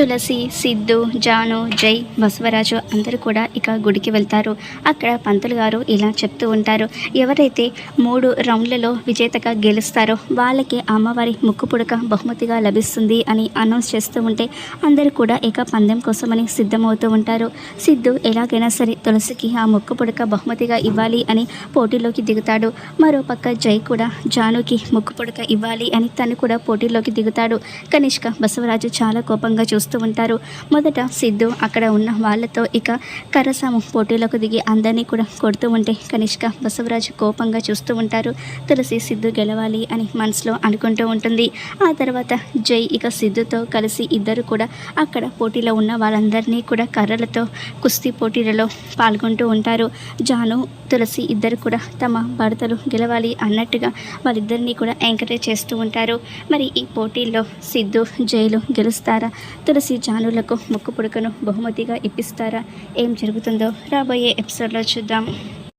తులసి సిద్ధు జాను జై బసవరాజు అందరూ కూడా ఇక గుడికి వెళ్తారు. అక్కడ పంతులు గారు ఇలా చెప్తూ ఉంటారు. ఎవరైతే మూడు రౌండ్లలో విజేతగా గెలుస్తారో వాళ్ళకి అమ్మవారి ముక్కు పుడక బహుమతిగా లభిస్తుంది అని అనౌన్స్ చేస్తూ ఉంటే అందరూ కూడా ఇక పందెం కోసమని సిద్ధమవుతూ ఉంటారు. సిద్ధు ఎలాగైనా సరే తులసికి ఆ ముక్కు పుడక బహుమతిగా ఇవ్వాలి అని పోటీలోకి దిగుతాడు. మరోపక్క జై కూడా జానుకి ముక్కు పుడక ఇవ్వాలి అని తను కూడా పోటీలోకి దిగుతాడు. కనిష్క బసవరాజు చాలా కోపంగా చేస్తూ ఉంటారు. మొదట సిద్ధు అక్కడ ఉన్న వాళ్ళతో ఇక కరసాము పోటీలకు దిగి అందరినీ కూడా కొడుతూ ఉంటే కనిష్క బసవరాజు కోపంగా చూస్తూ ఉంటారు. తులసి సిద్ధు గెలవాలి అని మనసులో అనుకుంటూ ఉంటుంది. ఆ తర్వాత జై ఇక సిద్ధుతో కలిసి ఇద్దరు కూడా అక్కడ పోటీలో ఉన్న వాళ్ళందరినీ కూడా కర్రలతో కుస్తీ పోటీలలో పాల్గొంటూ ఉంటారు. జాను తులసి ఇద్దరు కూడా తమ భర్తలు గెలవాలి అన్నట్టుగా వాళ్ళిద్దరినీ కూడా ఎంకరేజ్ చేస్తూ ఉంటారు. మరి ఈ పోటీల్లో సిద్ధు జైలు గెలుస్తారా? తులసి తులసి జానులకు ముక్కు పుడకను బహుమతిగా ఇప్పిస్తారా? ఏం జరుగుతుందో రాబోయే ఎపిసోడ్లో చూద్దాం.